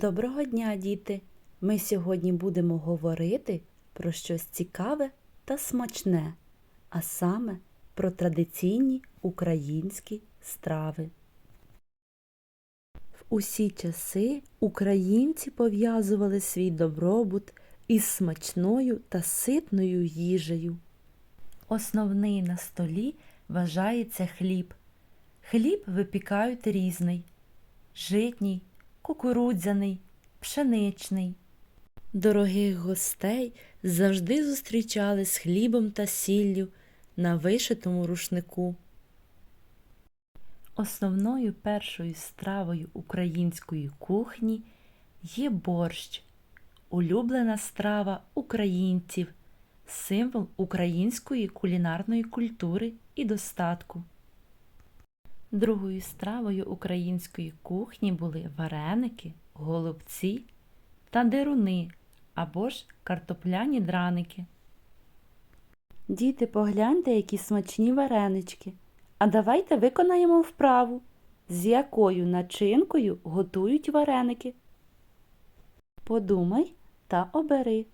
Доброго дня, діти! Ми сьогодні будемо говорити про щось цікаве та смачне, а саме про традиційні українські страви. В усі часи українці пов'язували свій добробут із смачною та ситною їжею. Основний на столі вважається хліб. Хліб випікають різний житній, кукурудзяний, пшеничний. Дорогих гостей завжди зустрічали з хлібом та сіллю на вишитому рушнику. Основною першою стравою української кухні є борщ, улюблена страва українців, символ української кулінарної культури і достатку. Другою стравою української кухні були вареники, голубці та деруни або ж картопляні драники. Діти, погляньте, які смачні варенички. А давайте виконаємо вправу, з якою начинкою готують вареники. Подумай та обери.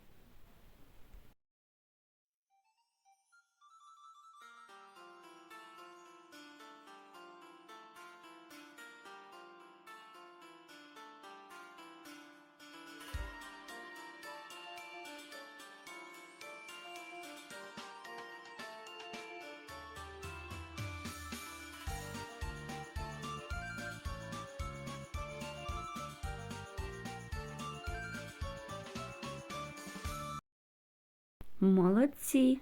Молодці.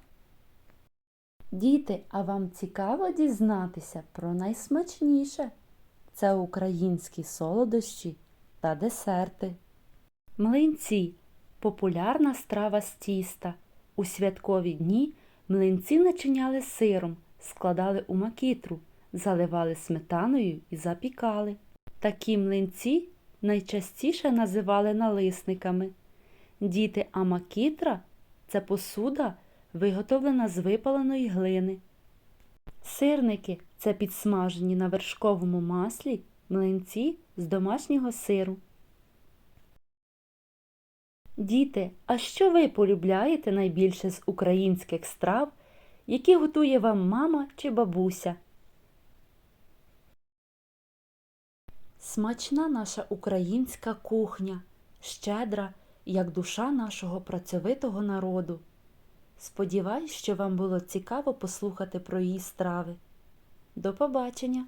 Діти, а вам цікаво дізнатися про найсмачніше? Це українські солодощі та десерти. Млинці популярна страва з тіста. У святкові дні млинці начиняли сиром, складали у макітру, заливали сметаною і запікали. Такі млинці найчастіше називали налисниками. Діти, а макітра це посуда, виготовлена з випаленої глини. Сирники це підсмажені на вершковому маслі млинці з домашнього сиру. Діти, а що ви полюбляєте найбільше з українських страв, які готує вам мама чи бабуся? Смачна наша українська кухня, щедра, як душа нашого працьовитого народу. Сподіваюсь, що вам було цікаво послухати про її страви. До побачення!